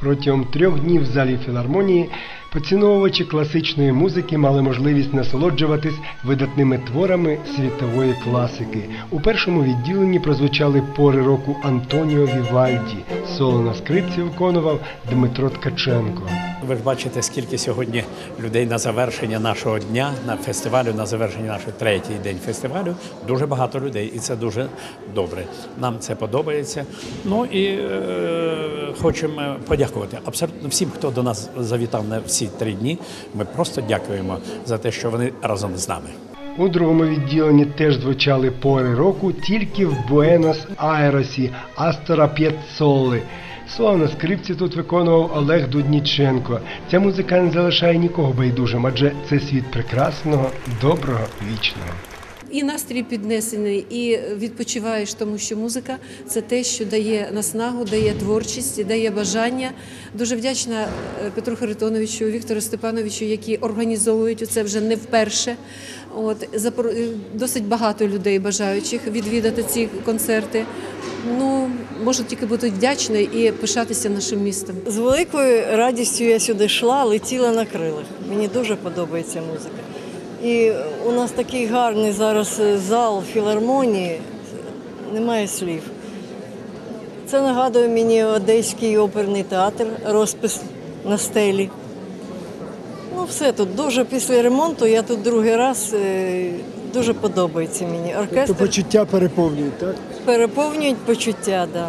Протягом трьох днів в залі філармонії поціновувачі класичної музики мали можливість насолоджуватись видатними творами світової класики. У першому відділенні прозвучали пори року Антоніо Вівальді. Соло на скрипці виконував Дмитро Ткаченко. Ви ж бачите, скільки сьогодні людей на завершення нашого дня, на фестивалю, на завершення нашого третій день фестивалю. Дуже багато людей, і це дуже добре. Нам це подобається. Ну і е, хочемо подякувати абсолютно всім, хто до нас завітав на всі три дні. Ми просто дякуємо за те, що вони разом з нами. У другому відділенні теж звучали пори року тільки в Буенос-Айресі Астора П'єццоли. Слово на скрипці тут виконував Олег Дудніченко. Ця музика не залишає нікого байдужим, адже це світ прекрасного, доброго, вічного. І настрій піднесений, і відпочиваєш, тому що музика це те, що дає наснагу, дає творчість, дає бажання. Дуже вдячна е, Петру Харитоновичу, Віктору Степановичу, які організовують це вже не вперше. От е, досить багато людей бажаючих відвідати ці концерти. Ну можу тільки бути вдячна і пишатися нашим містом. З великою радістю я сюди йшла, летіла на крилах. Мені дуже подобається музика. І у нас такий гарний зараз зал філармонії, немає слів. Це нагадує мені Одеський оперний театр, розпис на стелі. Ну, все тут дуже після ремонту. Я тут другий раз е, дуже подобається мені. Тобто Оркестр почуття переповнюють, так? переповнюють почуття, да.